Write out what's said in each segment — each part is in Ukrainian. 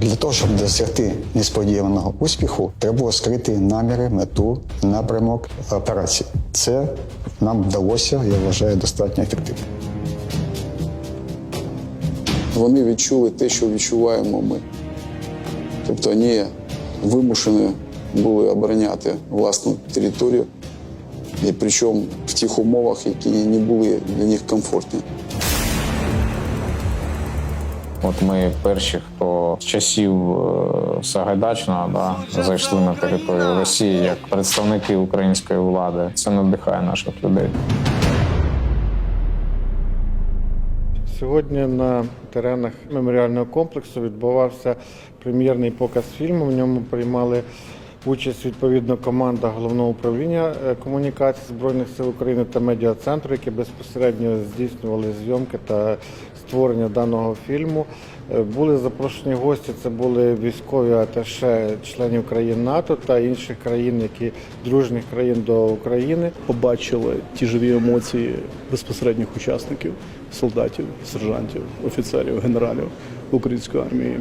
Для того, щоб досягти несподіваного успіху, треба розкрити наміри, мету, напрямок операції. Це нам вдалося, я вважаю, достатньо ефективно. Вони відчули те, що відчуваємо ми. Тобто вони вимушені були обороняти власну територію, і причому в тих умовах, які не були для них комфортні. От ми перші, хто з часів е, Сагайдачного да, зайшли на територію Росії як представники української влади. Це надихає наших людей. Сьогодні на теренах меморіального комплексу відбувався прем'єрний показ фільму. В ньому приймали участь відповідно команда головного управління комунікації збройних сил України та медіа-центру, які безпосередньо здійснювали зйомки та створення даного фільму. Були запрошені гості. Це були військові аташе членів країн НАТО та інших країн, які дружніх країн до України. побачили ті живі емоції безпосередніх учасників, солдатів, сержантів, офіцерів, генералів української армії.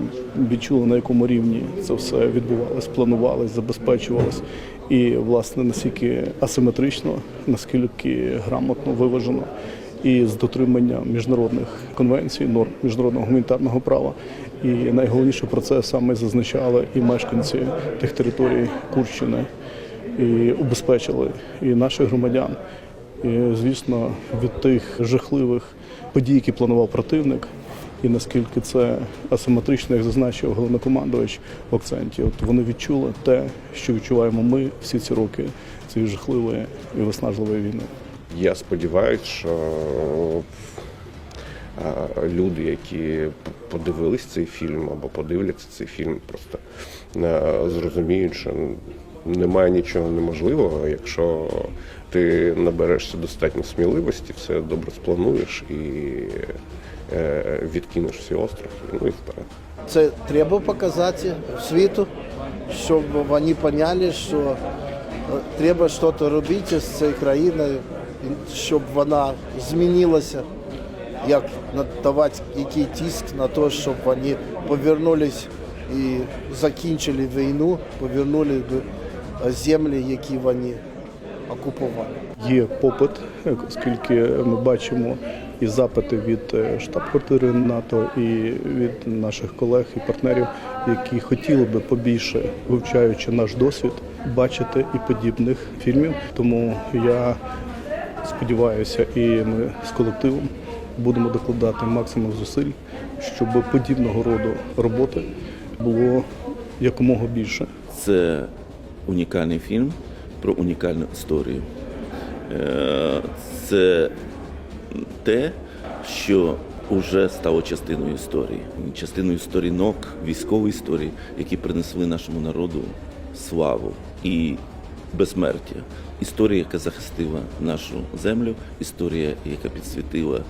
Відчули на якому рівні це все відбувалось, планувалось, забезпечувалось. І власне наскільки асиметрично, наскільки грамотно виважено і з дотримання міжнародних конвенцій, норм міжнародного гуманітарного права. І найголовніше про це саме зазначали і мешканці тих територій Курщини і убезпечили і наших громадян. І, звісно, від тих жахливих подій, які планував противник, і наскільки це асиметрично, як зазначив головнокомандувач в акценті, от вони відчули те, що відчуваємо ми всі ці роки цієї жахливої і виснажливої війни. Я сподіваюся, що е, люди, які подивились цей фільм або подивляться цей фільм, просто е, зрозуміють, що немає нічого неможливого, якщо ти наберешся достатньо сміливості, все добре сплануєш і е, відкинеш всі острахи, ну і вперед. Це треба показати світу, щоб вони поняли, що треба щось робити з цією країною, щоб вона змінилася, як надавати який тиск на те, щоб вони повернулись і закінчили війну, повернули б землі, які вони окупували. Є попит, оскільки ми бачимо і запити від е, штаб-квартири НАТО, і від наших колег і партнерів, які хотіли би побільше, вивчаючи наш досвід, бачити і подібних фільмів. Тому я сподіваюся, і ми з колективом будемо докладати максимум зусиль, щоб подібного роду роботи було якомога більше. Це унікальний фільм про унікальну історію. Е, Це те, що вже стало частиною історії, частиною сторінок військової історії, які принесли нашому народу славу і безсмертя. Історія, яка захистила нашу землю, історія, яка підсвітила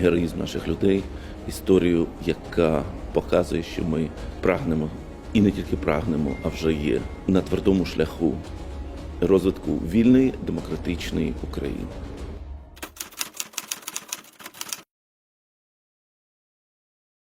героїзм наших людей, історію, яка показує, що ми прагнемо і не тільки прагнемо, а вже є на твердому шляху розвитку вільної демократичної України.